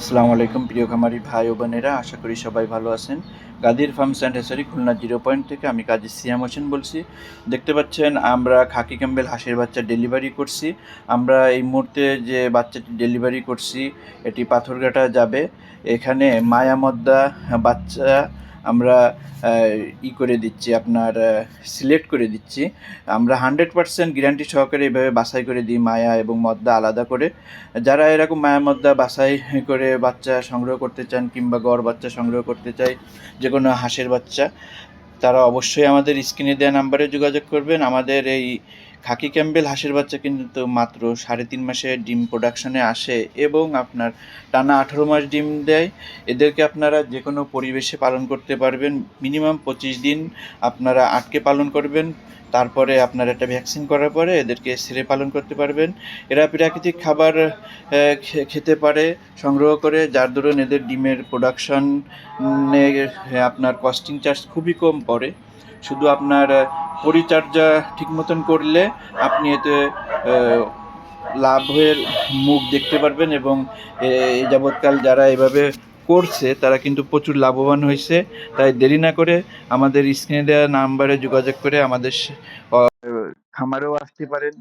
আসসালামু আলাইকুম, প্রিয় খামারি ভাই ও বোনেরা, আশা করি সবাই ভালো আছেন। গাদির farm and hatchery Khulna zero point থেকে আমি কাজী সিয়াম হোসেন বলছি। দেখতে পাচ্ছেন, আমরা খাকি ক্যাম্বেল হাঁসের বাচ্চা ডেলিভারি করছি। আমরা এই মুহূর্তে যে বাচ্চাটি ডেলিভারি করছি, এটি পাথরঘাটা যাবে। এখানে মায়ামদ্দা বাচ্চা আমরা ই করে দিচ্ছি, আপনার সিলেক্ট করে দিচ্ছি। আমরা হান্ড্রেড পার্সেন্ট গ্যারান্টি সহকারে এভাবে বাছাই করে দিই, মায়া এবং মদ্দা আলাদা করে। যারা এরকম মায়া, মদ্দা বাছাই করে বাচ্চা সংগ্রহ করতে চান কিংবা গড় বাচ্চা সংগ্রহ করতে চাই যে কোনো হাঁসের বাচ্চা, তারা অবশ্যই আমাদের স্ক্রিনে দেওয়া নাম্বারে যোগাযোগ করবেন। আমাদের এই খাকি ক্যাম্বেল হাঁসের বাচ্চা কিন্তু মাত্র সাড়ে তিন মাসে ডিম প্রোডাকশনে আসে এবং আপনার টানা আঠারো মাস ডিম দেয়। এদেরকে আপনারা যে কোনো পরিবেশে পালন করতে পারবেন। মিনিমাম পঁচিশ দিন আপনারা আটকে পালন করবেন। তারপরে আপনার একটা ভ্যাকসিন করার পরে এদেরকে ছেড়ে পালন করতে পারবেন। এরা প্রাকৃতিক খাবার খেতে পারে, সংগ্রহ করে, যার দরুন এদের ডিমের প্রোডাকশন আপনার কস্টিং চার্জ খুবই কম পড়ে। শুধু আপনার পরিচর্যা ঠিক মতন করলে আপনি এতে লাভের মুখ দেখতে পারবেন এবং যাবৎকাল যারা এভাবে করছে, তারা কিন্তু প্রচুর লাভবান হয়েছে। তাই দেরি না করে আমাদের স্ক্রিনে দেওয়া নাম্বারে যোগাযোগ করে আমাদের খামারেও আসতে পারেন।